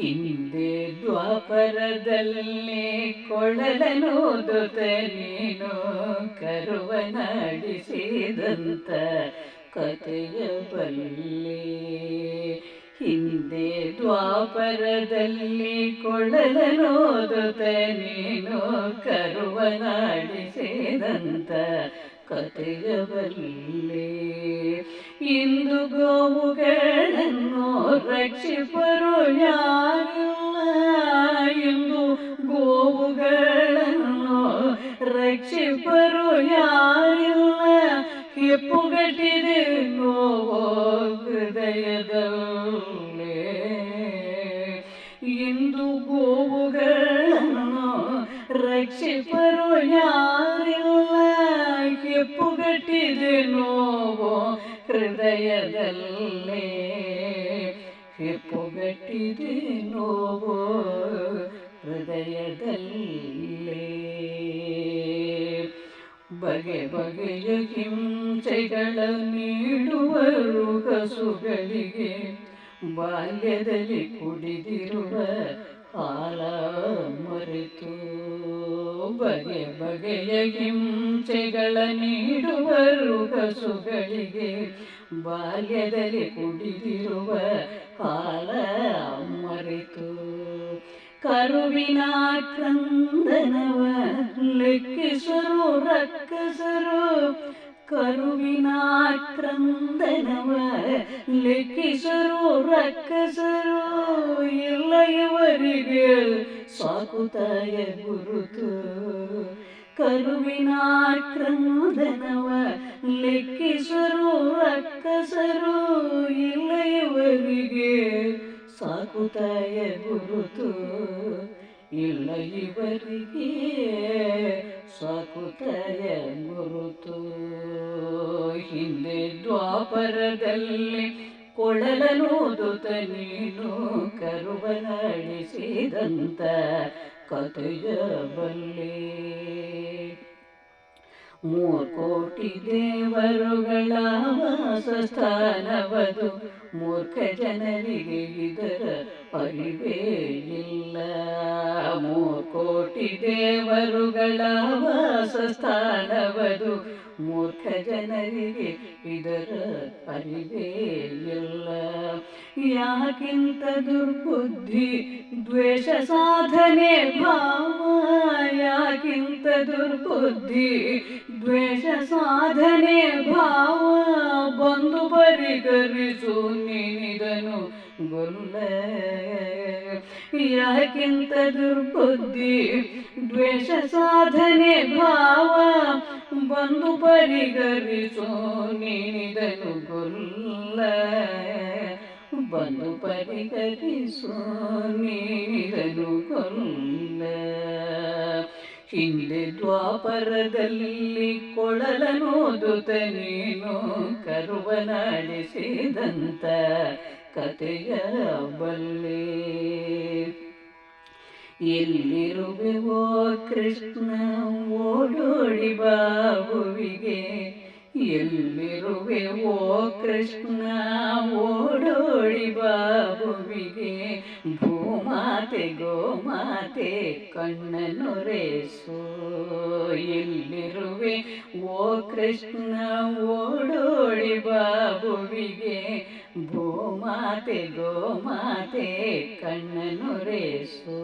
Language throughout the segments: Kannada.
ಹಿಂದೆ ದ್ವಾಪರದಲ್ಲಿ ಕೊಳಲನೋದುತ ನೀನು ಕರುವನಾಡಿಸಿದಂತ ಕಥೆಯ ಬಲ್ಲೆ. ಹಿಂದೆ ದ್ವಾಪರದಲ್ಲಿ ಕೊಳಲನೋದುತ ನೀನು ಕರುವನಾಡಿಸಿದಂತ ಕಥೆಯ ಬಲ್ಲೆ ಇಂದು ಗೋವುಗಳನ್ನು ರಕ್ಷಿಪರು ಯಾರಿಲ್ಲ ಹೆಪ್ಪುಗಟ್ಟಿದೆ ನೋವು ಹೃದಯದಲ್ಲೇ? ಹೆಪ್ಪುಗಟ್ಟಿದೆ ನೋವು ಹೃದಯದಲ್ಲೇ? ಬಗೆ ಬಗೆಯ ಹಿಂಸೆಗಳ ನೀಡುವರು ಕಸುಗಳಿಗೆ ಬಾಲ್ಯದಲ್ಲಿ ಕುಡಿದಿರುವ ಹಾಲ ಮರೆತು ಬಗೆ ಬಗೆಯ ಹಿಂಸೆಗಳ ನೀಡುವರು ಕಸುಗಳಿಗೆ ಬಾಲ್ಯದಲ್ಲಿ ಕುಡಿದಿರುವ ಹಾಲ ಮರೆತು. ಕರುವಿನ ಕ್ರಂದನವ ಲೆಕ್ಕಿಸರು ರಕ್ಕಸರು ಕರುವಿನ ಕ್ರಂದನವ ಲೆಕ್ಕಿಸರು ರಕ್ಕಸರು ಇಲ್ಲ ಇವರಿಗೆ ಸಾಕುತಾಯ ಗುರುತು ಕರುವಿನ ಕ್ರಂದನವ ಲೆಕ್ಕಿಸರು ರಕ್ಕಸರು ಇಲ್ಲ ಇವರಿಗೆ ಸಾಕುತಾಯ ಗುರುತು ಇಲ್ಲ ಇವರಿಗೆ ಸಾಕುತಾಯ ಗುರುತು ಹಿಂದೆ ದ್ವಾಪರದಲ್ಲಿ ಕೊಳಲನೋದುತ ನೀನು ಕರುವನಾಡಿಸಿದಂತ ಕಥೆಯ ಬಲ್ಲೆ. ಮೂರ್ಕೋಟಿ ದೇವರುಗಳ ವಾಸಸ್ಥಾನವದು ಮೂರ್ಖ ಜನರಿಗೆ ಇದರ ಅರಿವೇ ಇಲ್ಲ ಮೂರ್ಕೋಟಿ ದೇವರುಗಳ ವಾಸಸ್ಥಾನವದು ಮೂರ್ಖ ಜನರಿಗೆ ಇದರ ಅರಿವೇ ಇಲ್ಲ ಯಾಕಿಂತ ದುರ್ಬುದ್ಧಿ, ದ್ವೇಷ ಸಾಧನೆ ಭಾವ. ಯಾಕಿಂತ ದುರ್ಬುದ್ಧಿ, ದ್ವೇಷ ಸಾಧನೆ ಭಾವ. ಬಂದು ಪರಿಕರಿಸು ನೀನಿದನು ಗೊಲ್ಲ ಯಾಕಿಂತ ದುರ್ಬುದ್ಧಿ, ದ್ವೇಷ ಸಾಧನೆ ಭಾವ ಬಂದು ಪರಿಗರಿಸೋ ನೀನಿದನು ಗೊಲ್ಲ ಬಂದು ಪರಿಗರಿಸೋ ನೀನಿದನು ಗೊಲ್ಲ ಹಿಂದೆ ದ್ವಾಪರದಲ್ಲಿ ಕೊಳಲನೋದುತ ನೀನು ಕರುವನಾಡಿಸಿದಂತ ಕಥೆಯ ಬಲ್ಲೆ ಎಲ್ಲಿರುವೆವೋ ಕೃಷ್ಣ ಓಡೋಡಿ ಬಾಬುವಿಗೆ. ಎಲ್ಲಿರುವೆವೋ ಕೃಷ್ಣ ಓಡೋಡಿ ಬಾಬುವಿಗೆ. ಭೂಮಾತೆ ಗೋಮಾತೆ ಕಣ್ಣನೊರೆಸು ಎಲ್ಲಿರುವೆ ಓ ಕೃಷ್ಣ, ಓಡೋಡಿ ಬಾಬುವಿಗೆ. ಭೂಮಾತೆ ಗೋಮಾತೆ ಕಣ್ಣನೊರೆಸು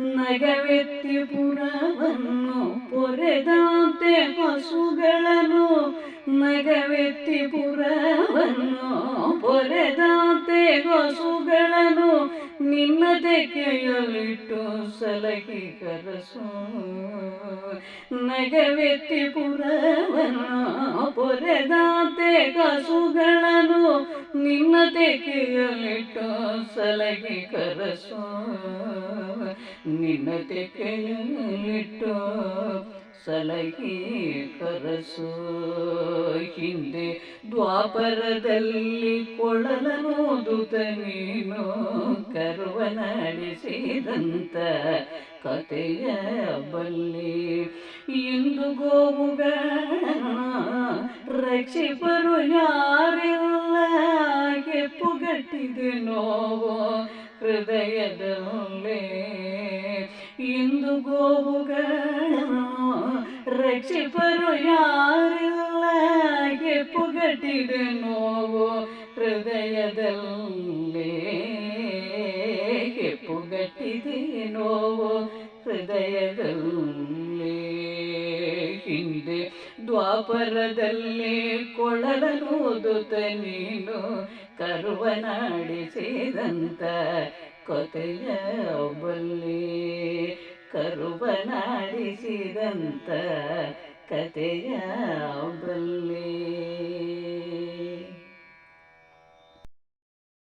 ನಗವೆತ್ತಿ ಪುರವನ್ನು, ಪೊರೆದಂತೆ ಹಸುಗಳನ್ನು ನಗವೆತ್ತಿ ಪುರವನ್ನು ಪೊರೆದಾತೆ ಗೊಸುಗಳನ್ನು ನಿನ್ನ ತೆಕೆಯಲಿಟ್ಟು ಸಲಹಿ ಕರಸು. ನಗವೆತ್ತಿ ಪುರವನ್ನು ಪೊರೆದಾತೆ ಹಸುಗಳನ್ನು ನಿನ್ನ ತೆಕೆಯಲಿಟ್ಟು ಸಲಹಿ ಕರಸು. ನಿನ್ನ ತೆಕೆಯಲಿಟ್ಟು ಸಲಹಿ ಕರಸು. ಹಿಂದೆ ದ್ವಾಪರದಲ್ಲಿ ಕೊಳಲನು ನೀನು ಕರುವ ನಡೆಸಿದಂತ ಕತೆಯ ಬಲ್ಲಿ ಇಂದು ರಕ್ಷಿ ರಕ್ಷಿಪರು ಯಾರಿಲ್ಲ ಕೆಪ್ಪುಗಟ್ಟಿದೆ ನೋವು? ಹೃದಯದಲ್ಲೇ ಇಂದು ಗೋವುಗಳನ್ನ ರಕ್ಷಿಪರು ಯಾರಿಲ್ಲ ಕೆಪ್ಪುಗಟ್ಟಿದೆ ನೋವು ಹೃದಯದಲ್ಲೇ. ಕೆಪ್ಪುಗಟ್ಟಿದೆ ನೋವು ಹೃದಯದಲ್ಲಿ. ಹಿಂದೆ ದ್ವಾಪರದಲ್ಲಿ ಕೊಳಲನೋದುತ ನೀನು ಕರುವನಾಡಿಸಿದಂತ ಕೊತೆಯ ಬಲ್ಲಿ ಕರುವನಾಡಿಸಿದಂತ ಕಥೆಯ ಬಲ್ಲಿ.